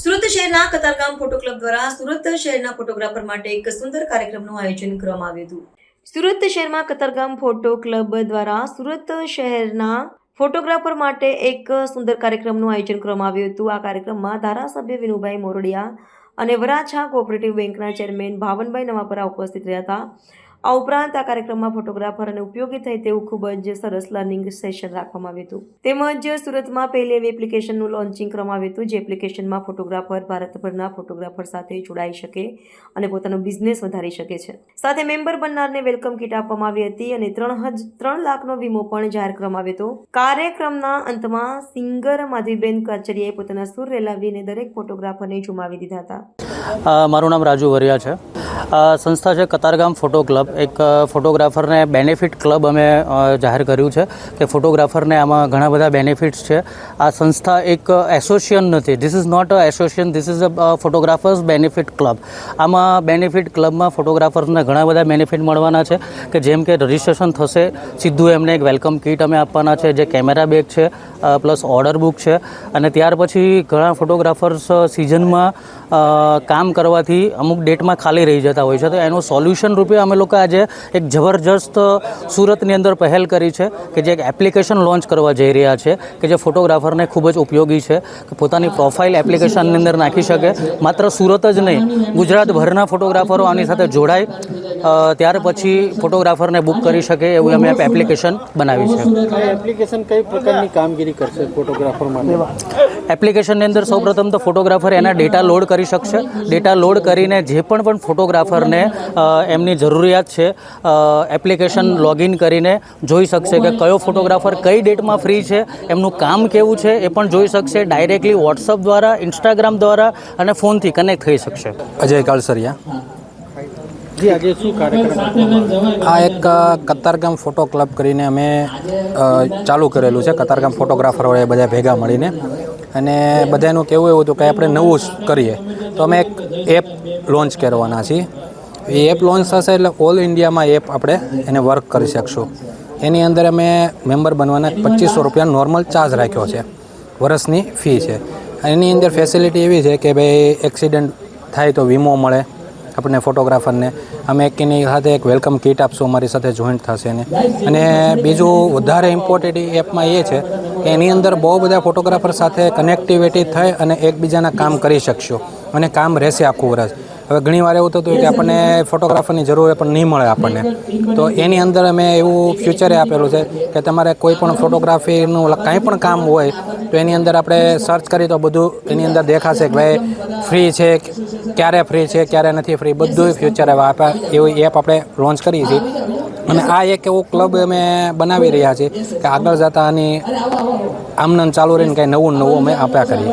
સુરત શહેરના Katargam photo club દ્વારા સુરત શહેરના ફોટોગ્રાફર માટે એક સુંદર કાર્યક્રમનું આયોજન કરવામાં આવ્યું હતું. સુરત શહેરમાં કતારગામ ફોટો ક્લબ દ્વારા સુરત શહેરના ફોટોગ્રાફર માટે એક સુંદર કાર્યક્રમનું આયોજન કરવામાં આવ્યું હતું. આ કાર્યક્રમમાં ધારાસભ્ય વિનુભાઈ મોરડિયા અને વરાછા કોઓપરેટિવ બેંકના ચેરમેન ભાવનભાઈ નવાપરા ઉપસ્થિત રહ્યા હતા. આ ઉપરાંત આ કાર્યક્રમમાં ફોટોગ્રાફર અને ઉપયોગી થાય તેવું ખૂબ જ સરસ લર્નિંગ સેશન રાખવામાં આવ્યું હતું. તેમજ સુરતમાં પહેલી એવી એપ્લિકેશનનું લોન્ચિંગ કરવામાં આવ્યું હતું, જે એપ્લિકેશનમાં ફોટોગ્રાફર ભારતભરના ફોટોગ્રાફર સાથે જોડાઈ શકે અને પોતાનો બિઝનેસ વધારી શકે છે. સાથે મેમ્બર બનનારને વેલકમ કીટ આપવામાં આવી હતી અને ત્રણ ત્રણ લાખનો વીમો પણ જાહેર કરવામાં આવ્યો હતો. કાર્યક્રમના અંતમાં સિંગર માધવીબેન કાચરિયાએ પોતાના સુર રેલાવીને દરેક ફોટોગ્રાફરને ઝુમાવી દીધા હતા. મારું નામ રાજુ વરિયા છે. સંસ્થા છે કતારગામ ફોટો ક્લબ. એક ફોટોગ્રાફરને બેનિફિટ ક્લબ અમે જાહેર કર્યું છે કે ફોટોગ્રાફરને આમાં ઘણા બધા બેનિફિટ્સ છે. આ સંસ્થા એક એસોસિએશન નથી. This is not a association this is a, photographers benefit club. આમાં બેનિફિટ ક્લબમાં ફોટોગ્રાફર્સને ઘણા બધા બેનિફિટ મળવાના છે કે જેમ કે રજિસ્ટ્રેશન થશે, સીધું એમને એક વેલકમ કીટ અમે આપવાના છે, જે કેમેરા બેગ છે પ્લસ ઓર્ડર બુક છે. અને ત્યાર પછી ઘણા ફોટોગ્રાફર્સ સિઝનમાં કામ કરવાથી અમુક ડેટમાં ખાલી રહી જતા હોય છે. તો એનું સોલ્યુશન રૂપે અમે લોકો આજે એક જબરજસ્ત સુરતની અંદર પહેલ કરી છે કે જે એક એપ્લિકેશન લોન્ચ કરવા જઈ રહ્યા છે, કે જે ફોટોગ્રાફરને ખૂબ જ ઉપયોગી છે, કે પોતાની પ્રોફાઇલ એપ્લિકેશનની અંદર નાખી શકે. માત્ર સુરત જ નહીં, ગુજરાતભરના ફોટોગ્રાફરો આની સાથે જોડાય ત્યાર પછી ફોટોગ્રાફરને બુક કરી શકે એવું અમે એપ્લિકેશન બનાવી છે. એપ્લિકેશન કઈ પ્રકારની કામગીરી કરશે ફોટોગ્રાફર માટે? એપ્લિકેશનની અંદર સૌપ્રથમ તો ફોટોગ્રાફર એના ડેટા લોડ કરી શકશે. ડેટા લોડ કરીને જે પણ પણ ફોટોગ્રાફરને એમની જરૂરિયાત છે એપ્લિકેશન લોગિન કરીને જોઈ શકશે કે કયો ફોટોગ્રાફર કઈ ડેટમાં ફ્રી છે એમનું કામ કેવું છે એ પણ જોઈ શકશે. ડાયરેક્ટલી વોટ્સઅપ દ્વારા ઇન્સ્ટાગ્રામ દ્વારા અને ફોનથી કનેક્ટ થઈ શકશે. અજય કાળસરિયા જી આજે શું આ એક કતારગામ ફોટો ક્લબ કરીને અમે ચાલુ કરેલું છે. કતારગામ ફોટોગ્રાફરોએ બધા ભેગા મળીને અને બધાનું કહેવું એવું હતું કે આપણે નવું કરીએ. તો અમે એક એપ લોન્ચ કરવાના છીએ. એ એપ લોન્ચ થશે એટલે ઓલ ઇન્ડિયામાં એપ આપણે એને વર્ક કરી શકશું. એની અંદર અમે મેમ્બર બનવાના પચીસો રૂપિયા નોર્મલ ચાર્જ રાખ્યો છે. વર્ષની ફી છે. એની અંદર ફેસિલિટી એવી છે કે ભાઈ એક્સિડન્ટ થાય તો વીમો મળે. આપણને ફોટોગ્રાફરને. અમે એક એની સાથે એક વેલકમ કીટ આપશું, અમારી સાથે જોઈન્ટ થશે એને. અને બીજું વધારે ઇમ્પોર્ટન્ટ એપમાં એ છે કે એની અંદર બહુ બધા ફોટોગ્રાફર સાથે કનેક્ટિવિટી થઈ અને એકબીજાના કામ કરી શકશો. અને કામ રહેશે આખું વર્ષ. હવે ઘણી વાર એવું થતું કે આપણને ફોટોગ્રાફરની જરૂર પણ નહીં મળે આપણને. તો એની અંદર અમે એવું ફ્યુચરે આપેલું છે કે તમારે કોઈ પણ ફોટોગ્રાફીનું કાંઈ પણ કામ હોય તો એની અંદર આપણે સર્ચ કરી તો બધું એની અંદર દેખાશે કે ભાઈ ફ્રી છે, ક્યારે ફ્રી છે, ક્યારે નથી ફ્રી બધું ફ્યુચર આપે, એવી એપ આપણે લોન્ચ કરીએ છીએ. અને આ એક એવો ક્લબ અમે બનાવી રહ્યા છીએ કે આગળ જતાં આની આમનન ચાલુ રહીને કાંઈ નવું નવું અમે આપ્યા કરીએ.